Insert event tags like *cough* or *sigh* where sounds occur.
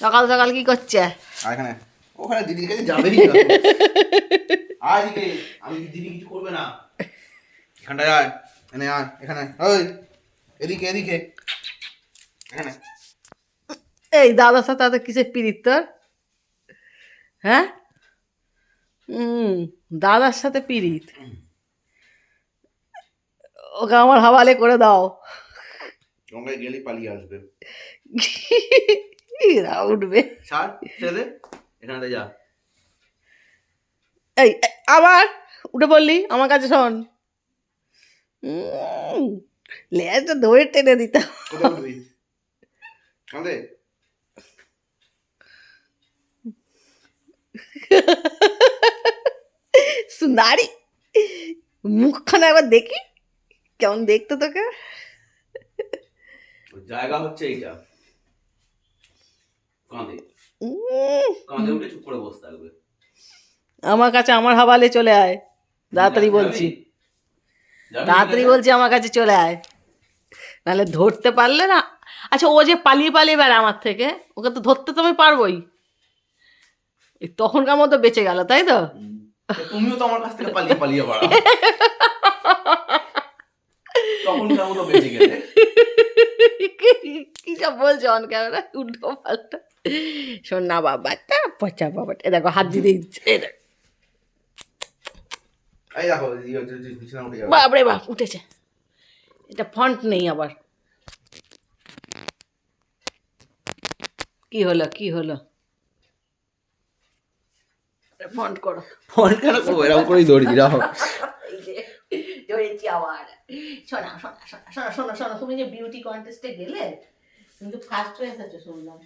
সকাল সকাল কি করছে? আর এখানে ওখানে দিদির কাছে যাবেই না এদিকে আমি দিদি কিছু করবে না? এখানটায় আয় এখানে আয় এখানে ওই এদিকে এদিকে। এখানে। এই দাদার সাথে এত কিসের পিরিত তোর? হ্যাঁ? হুম দাদার সাথে পিরিত? ওকে আমার হাওয়ালে করে দাও। গঙ্গায় গেলেই পালিয়ে আসবে। *laughs* এরা উঠবে। ছাড় ছেলে এখানে যা। এই আবার উঠে পড়লি আমার কাছে শোন। লেজটা ধরে টেনে দিতাম সুন্দরী মুখখানা একবার দেখি কেমন দেখতো তোকে? জায়গা হচ্ছে এইটা। কাঁধে। উম, উঠে চুপ করে বসে থাকবে। আমার কাছে আমার হাওয়ালে চলে আয়। তাড়াতাড়ি বলছি। তাড়াতাড়ি বলছি আমার কাছে চলে আয়। নাহলে ধরতে পারলে না। আচ্ছা ও যে পালিয়ে পালিয়ে বেড়ায় আমার থেকে ওকে তো ধরতে তো আমি পারবোই। তখনকার মতো বেঁচে গেল তাই তো? তুমিও তো আমার কাছ থেকে পালিয়ে পালিয়ে বাড়াও। *laughs* তখন তার মতো বেঁচে গেলে। সব বলছো অন ক্যামেরা উল্টো পাল্টা। শোন না বাবাটা পচা বাবাটা এ দেখো হাত দিতে দিচ্ছে এ দেখো। বাপরে বাপ উঠেছে। এটা ফন্ট নেই আবার। কি হলো কি হলো? ফন্ট করো। ফোন কেন করব? এরকম করেই রাখো ধরেছি আবার। শোনা শোনা শোনা শোনা শোনা শোনা তুমি যে বিউটি কন্টেস্টে গেলে তুমি তো ফার্স্ট হয়ে এসেছ শুনলাম।